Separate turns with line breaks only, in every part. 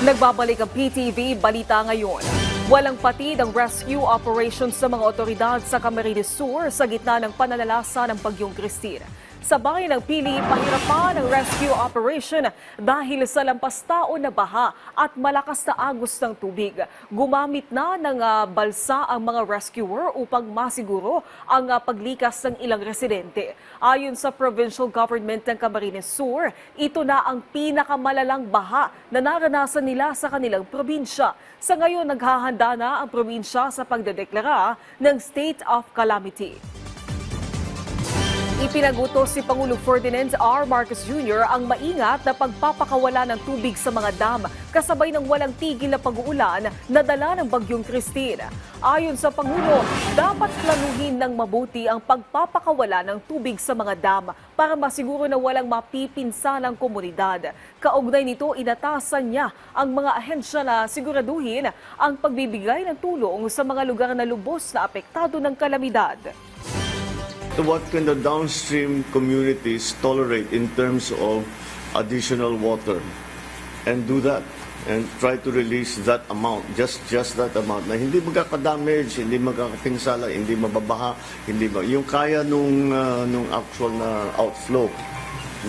Nagbabalik ang PTV Balita ngayon. Walang patid ang rescue operation sa mga otoridad sa Camarines Sur sa gitna ng pananalasa ng Bagyong Christine. Sa bayan ng Pili, pahirapan ang rescue operation dahil sa lampas taon na baha at malakas na agos ng tubig. Gumamit na ng ah, balsa ang mga rescuer upang masiguro ang ah, paglikas ng ilang residente. Ayon sa provincial government ng Camarines Sur, ito na ang pinakamalalang baha na naranasan nila sa kanilang probinsya. Sa ngayon, naghahanda na ang probinsya sa pagdedeklara ng state of calamity. Ipinagutos si Pangulo Ferdinand R. Marcos Jr. ang maingat na pagpapakawala ng tubig sa mga dam kasabay ng walang tigil na pag-uulan na dala ng Bagyong Christine. Ayon sa Pangulo, dapat planuhin ng mabuti ang pagpapakawala ng tubig sa mga dam para masiguro na walang mapipinsa ng komunidad. Kaugnay nito, inatasan niya ang mga ahensya na siguraduhin ang pagbibigay ng tulong sa mga lugar na lubos na apektado ng kalamidad.
So what can the downstream communities tolerate in terms of additional water? And do that. And try to release that amount, just just that amount na hindi magkaka-damage, hindi magkakapinsala, hindi mababaha, hindi ba yung kaya nung ah, nung actual na outflow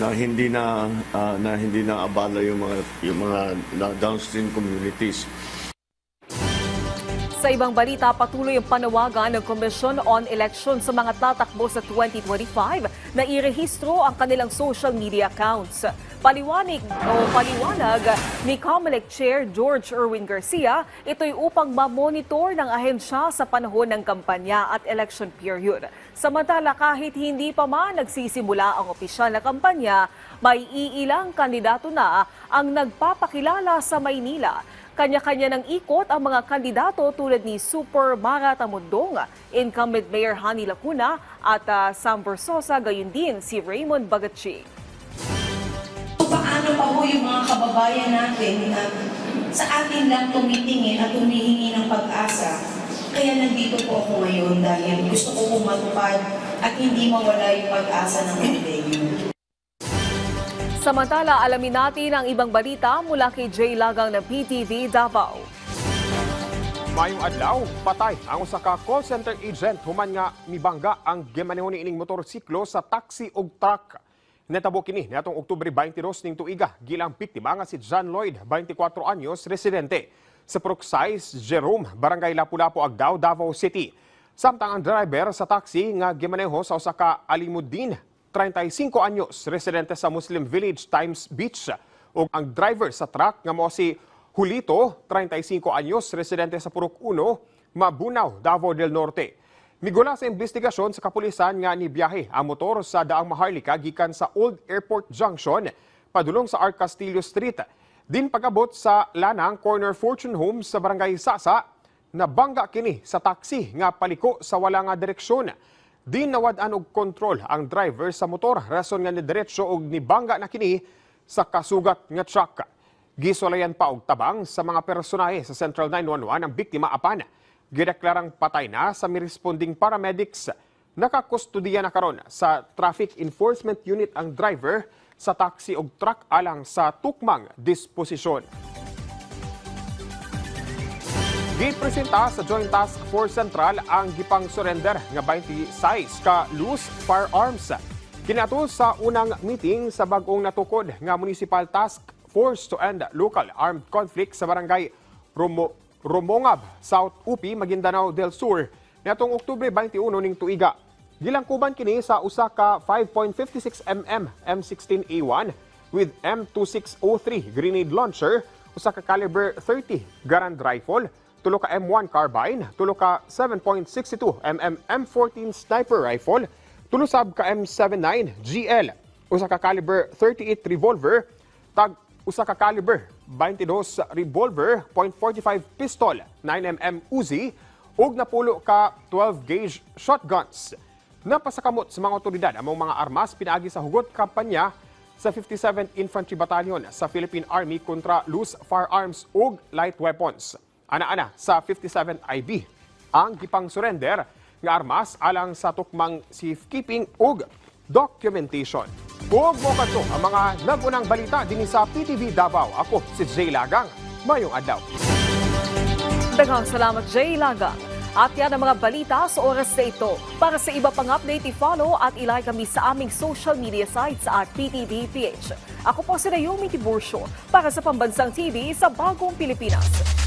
na hindi na ah, na hindi na abala yung mga yung mga downstream communities.
Sa ibang balita, patuloy ang panawagan ng Commission on Election sa mga tatakbo sa 2025 na irehistro ang kanilang social media accounts. Paliwanag o paliwanag ni COMELEC Chair George Erwin Garcia, ito'y upang ma-monitor ng ahensya sa panahon ng kampanya at election period. Samantala, kahit hindi pa man nagsisimula ang opisyal na kampanya, may iilang kandidato na ang nagpapakilala sa Maynila. Kanya-kanya ng ikot ang mga kandidato tulad ni Super Mara Tamundong, incumbent Mayor Hani Lacuna at ah, Sam Versosa, gayon din si Raymond Bagatchi.
Paano pa po yung mga kababayan natin na sa atin lang tumitingin at humihingi ng pag-asa? Kaya nandito po ako ngayon dahil gusto ko pong matupad at hindi mawala yung pag-asa ng Pilipino.
Samantala, alamin natin ang ibang balita mula kay Jay Lagang ng PTV Davao.
Mayong adlaw, patay ang usa ka call center agent human nga mibangga ang gimaneho ni ining motorsiklo sa taxi ug truck. Netabo kini niadtong Oktubre 22 ning tuiga gilang biktima nga si John Lloyd, 24 anyos, residente sa Proxais, Jerome, Barangay Lapu-Lapu, Agdao, Davao City. Samtang ang driver sa taxi nga gimaneho sa usa ka Alimuddin, 35 anyos, residente sa Muslim Village Times Beach. ug ang driver sa truck nga mo si Julito, 35 anyos, residente sa Purok 1, Mabunaw, Davao del Norte. Migula sa investigasyon sa kapulisan nga ni biyahe ang motor sa Daang Maharlika gikan sa Old Airport Junction padulong sa Arc Castillo Street. Din pagabot sa Lanang Corner Fortune Homes sa Barangay Sasa, nabangga kini sa taxi nga paliko sa wala nga direksyon. Di nawad-an og kontrol ang driver sa motor rason nga ni diretso og nibangga na kini sa kasugat nga truck. Gisolayan pa og tabang sa mga personahe sa Central 911 ang biktima apan gideklarang patay na sa miresponding paramedics. Nakakustudiya na karon sa Traffic Enforcement Unit ang driver sa taxi ug truck alang sa tukmang disposisyon. Gipresenta sa Joint Task Force Central ang gipang surrender nga 26 ka loose firearms. Kinato sa unang meeting sa bagong natukod nga Municipal Task Force to End Local Armed Conflict sa Barangay Romo, Romongab, South Upi, Maguindanao del Sur, natong Oktubre 21 ning tuiga. Gilangkuban kini sa usa ka 5.56 mm M16A1 with M2603 grenade launcher, usa ka caliber 30 Garand rifle, tulo ka M1 carbine, tulo ka 7.62 mm M14 sniper rifle, tulo sab ka M79 GL, usa ka caliber 38 revolver, tag usa ka caliber 22 revolver, .45 pistol, 9mm Uzi, ug napulo ka 12 gauge shotguns. Napasakamot sa mga otoridad ang mga armas pinaagi sa hugot kampanya sa 57th Infantry Battalion sa Philippine Army kontra loose firearms ug light weapons. Ana-ana sa 57 IB ang gipang surrender nga armas alang sa tukmang safekeeping ug documentation. Ug mo kadto ang mga nagunang balita dinhi sa PTV Davao. Ako si Jay Lagang. Mayong adlaw.
Daghang salamat, Jay Laga. At yan ang mga balita sa oras na ito. Para sa iba pang update, i-follow at ilike kami sa aming social media sites at PTVPH. Ako po si Naomi Tiburcio para sa Pambansang TV sa Bagong Pilipinas.